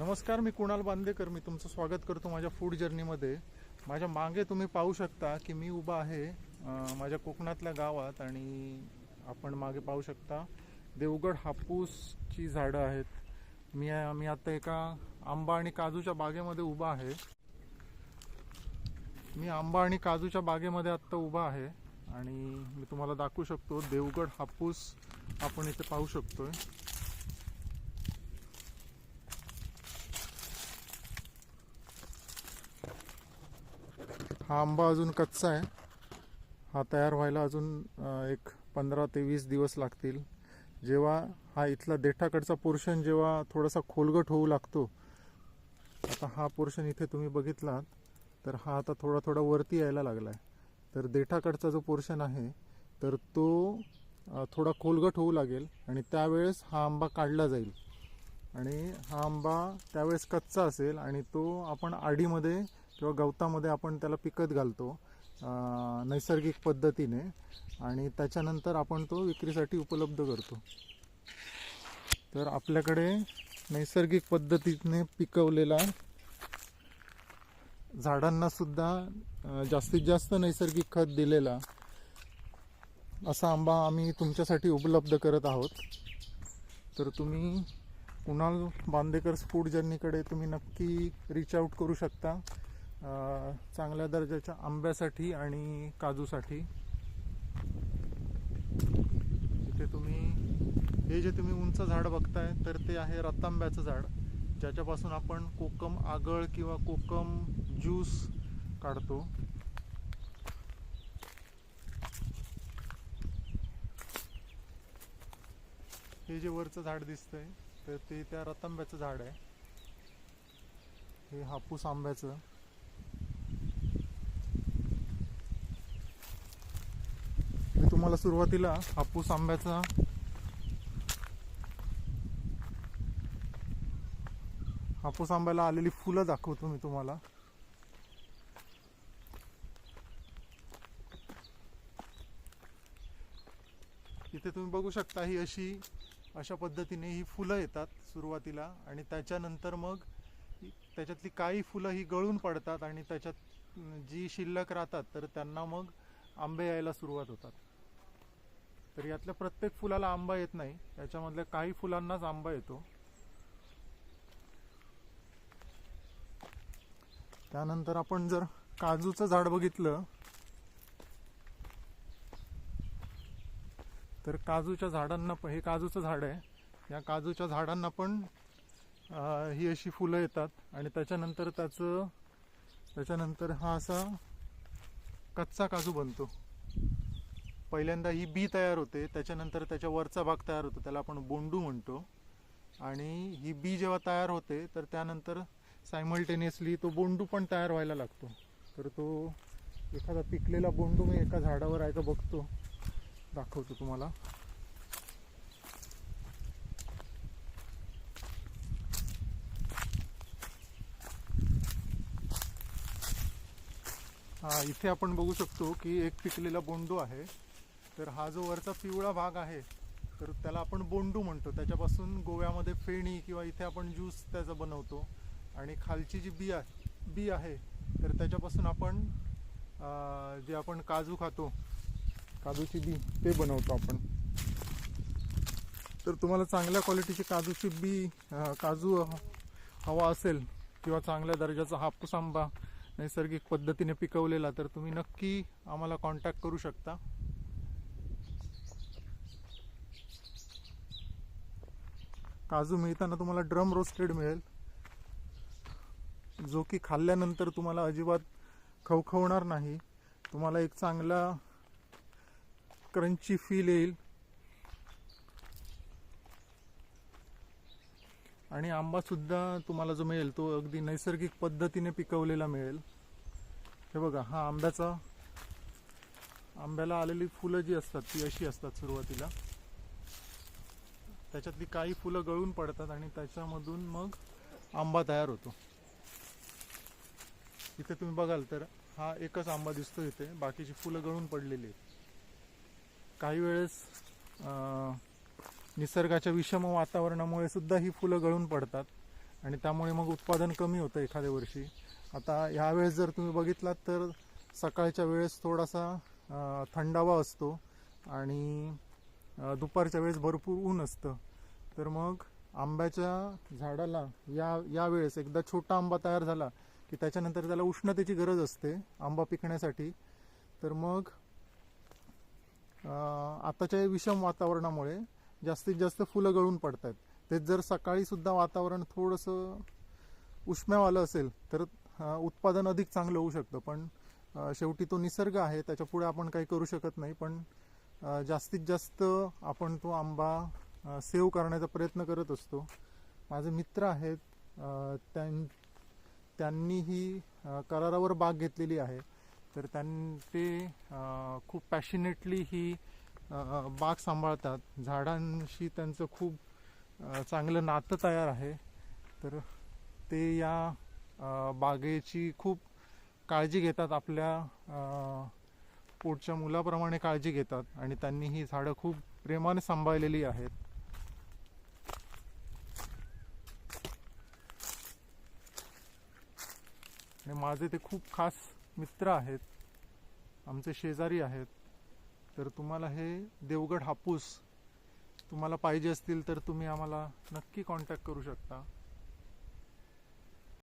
नमस्कार मी कुणाल बांदेकर. मी तुमचं स्वागत करतो माझ्या फूड जर्नीमध्ये माझ्या मागे तुम्ही पाहू शकता की मी उभा आहे माझ्या कोकणातल्या गावात आणि आपण मागे पाहू शकता देवगड हापूसची झाडं आहेत. मी मी आता एका आंबा आणि काजूच्या बागेमध्ये उभा आहे. मी आंबा आणि काजूच्या बागेमध्ये आत्ता उभा आहे आणि मी तुम्हाला दाखवू शकतो देवगड हापूस आपण इथे पाहू शकतोय. हा आंबा अजून कच्चा आहे. हा तयार व्हायला अजून एक पंधरा ते वीस दिवस लागतील. जेव्हा हा इथला देठाकडचा पोर्शन जेव्हा थोडासा खोलगट होऊ लागतो आता हा पोर्शन इथे तुम्ही बघितलात तर हा आता थोडा थोडा वरती यायला लागला आहे तर देठाकडचा जो पोर्शन आहे तर तो थोडा खोलगट होऊ लागेल आणि त्यावेळेस हा आंबा काढला जाईल. आणि हा आंबा त्यावेळेस कच्चा असेल आणि तो आपण आडीमध्ये किंवा गवतामध्ये आपण त्याला पिकत घालतो नैसर्गिक पद्धतीने आणि त्याच्यानंतर आपण तो विक्रीसाठी उपलब्ध करतो. तर आपल्याकडे नैसर्गिक पद्धतीने पिकवलेला झाडांना सुद्धा जास्तीत जास्त नैसर्गिक खत दिलेला असा आंबा आम्ही तुमच्यासाठी उपलब्ध करत आहोत. तर तुम्ही कुणाल बांदेकर फूड जर्नीकडे तुम्ही नक्की रीच आउट करू शकता. चांगल्या दर्जाच्या आंब्यासाठी आणि काजूसाठी. इथे तुम्ही हे जे तुम्ही उंच झाड बघताय तर ते आहे रतांब्याचं झाड. ज्याच्यापासून आपण कोकम आगळ किंवा कोकम ज्यूस काढतो. हे जे वरचं झाड दिसतंय तर ते त्या रतांब्याचं झाड आहे. हे हापूस आंब्याचं. तुम्हाला सुरुवातीला हापूस आंब्याचा हापूस आंब्याला आलेली फुलं दाखवतो मी तुम्हाला. इथे तुम्ही बघू शकता ही अशी अशा पद्धतीने ही फुलं येतात सुरुवातीला आणि त्याच्यानंतर मग त्याच्यातली काही फुलं ही गळून पडतात आणि त्याच्यात जी शिल्लक राहतात तर त्यांना मग आंबे यायला सुरुवात होतात. तर यातल्या प्रत्येक फुलाला आंबा येत नाही. याच्यामधल्या काही फुलांनाच आंबा येतो. त्यानंतर आपण जर काजूचं झाड बघितलं तर काजूच्या झाडांना पण हे काजूचं झाड आहे. या काजूच्या झाडांना पण ही अशी फुलं येतात आणि त्याच्यानंतर त्याचं त्याच्यानंतर हा असा कच्चा काजू बनतो. पहिल्यांदा ही बी तयार होते त्याच्यानंतर त्याच्या वरचा भाग तयार होतो त्याला आपण बोंडू म्हणतो. आणि ही बी जेव्हा तयार होते तर त्यानंतर सायमल्टेनियसली तो बोंडू पण तयार व्हायला लागतो. तर तो एखादा पिकलेला बोंडू मी एका झाडावर आहे का बघतो. दाखवतो तुम्हाला. हा इथे आपण बघू शकतो की एक पिकलेला बोंडू आहे. तर हा जो वरचा पिवळा भाग आहे तर त्याला आपण बोंडू म्हणतो. त्याच्यापासून गोव्यामध्ये फेणी किंवा इथे आपण ज्यूस त्याचा बनवतो. आणि खालची जी बी आहे बी आहे तर त्याच्यापासून आपण जे आपण काजू खातो काजूची बी ते बनवतो आपण. तर तुम्हाला चांगल्या क्वालिटीची काजूची बी काजू हवा असेल किंवा चांगल्या दर्जाचा हापूस आंबा नैसर्गिक पद्धतीने पिकवलेला तर तुम्ही नक्की आम्हाला कॉन्टॅक्ट करू शकता. काजू मिळताना तुम्हाला ड्रम रोस्टेड मिळेल. जो की खाल्ल्यानंतर तुम्हाला अजिबात खवखवणार नाही. तुम्हाला एक चांगला क्रंची फील येईल. आणि आंबा सुद्धा तुम्हाला जो मिळेल तो अगदी नैसर्गिक पद्धतीने पिकवलेला मिळेल. हे बघा हा आंब्याचा आंब्याला आलेली फुलं जी असतात ती अशी असतात सुरुवातीला. त्याच्यातली काही फुलं गळून पडतात आणि त्याच्यामधून मग आंबा तयार होतो. इथे तुम्ही बघाल तर हा एकच आंबा दिसतो इथे. बाकीची फुलं गळून पडलेली आहेत. काही वेळेस निसर्गाच्या विषम वातावरणामुळे सुद्धा ही फुलं गळून पडतात आणि त्यामुळे मग उत्पादन कमी होतं एखाद्या वर्षी. आता ह्यावेळेस जर तुम्ही बघितलात तर सकाळच्या वेळेस थोडासा थंडावा असतो आणि दुपारच्या वेळेस भरपूर ऊन असतं. तर मग आंब्याच्या झाडाला या या वेळेस एकदा छोटा आंबा तयार झाला की त्याच्यानंतर त्याला उष्णतेची गरज असते आंबा पिकण्यासाठी. तर मग आताच्या विषम वातावरणामुळे जास्तीत जास्त फुलं गळून पडतात. तेच जर सकाळी सुद्धा वातावरण थोडंसं उष्म्यावालं असेल तर उत्पादन अधिक चांगलं होऊ शकतं. पण शेवटी तो निसर्ग आहे त्याच्यापुढे आपण काही करू शकत नाही. पण जास्तीत जास्त आपण तो आंबा सेव्ह करण्याचा प्रयत्न करत असतो. माझे मित्र आहेत त्यां त्यांनी ही करारावर बाग घेतलेली आहे. तर त्यां ते खूप पॅशनेटली ही बाग सांभाळतात. झाडांशी त्यांचं खूप चांगलं नातं तयार आहे. तर ते या बागेची खूप काळजी घेतात आपल्या पोटच्या मुलाप्रमाणे काळजी घेतात आणि त्यांनी ही झाडं खूप प्रेमाने सांभाळलेली आहेत. आणि माझे ते खूप खास मित्र आहेत. आमचे शेजारी आहेत. तर तुम्हाला हे देवगड हापूस तुम्हाला पाहिजे असतील तर तुम्ही आम्हाला नक्की कॉन्टॅक्ट करू शकता.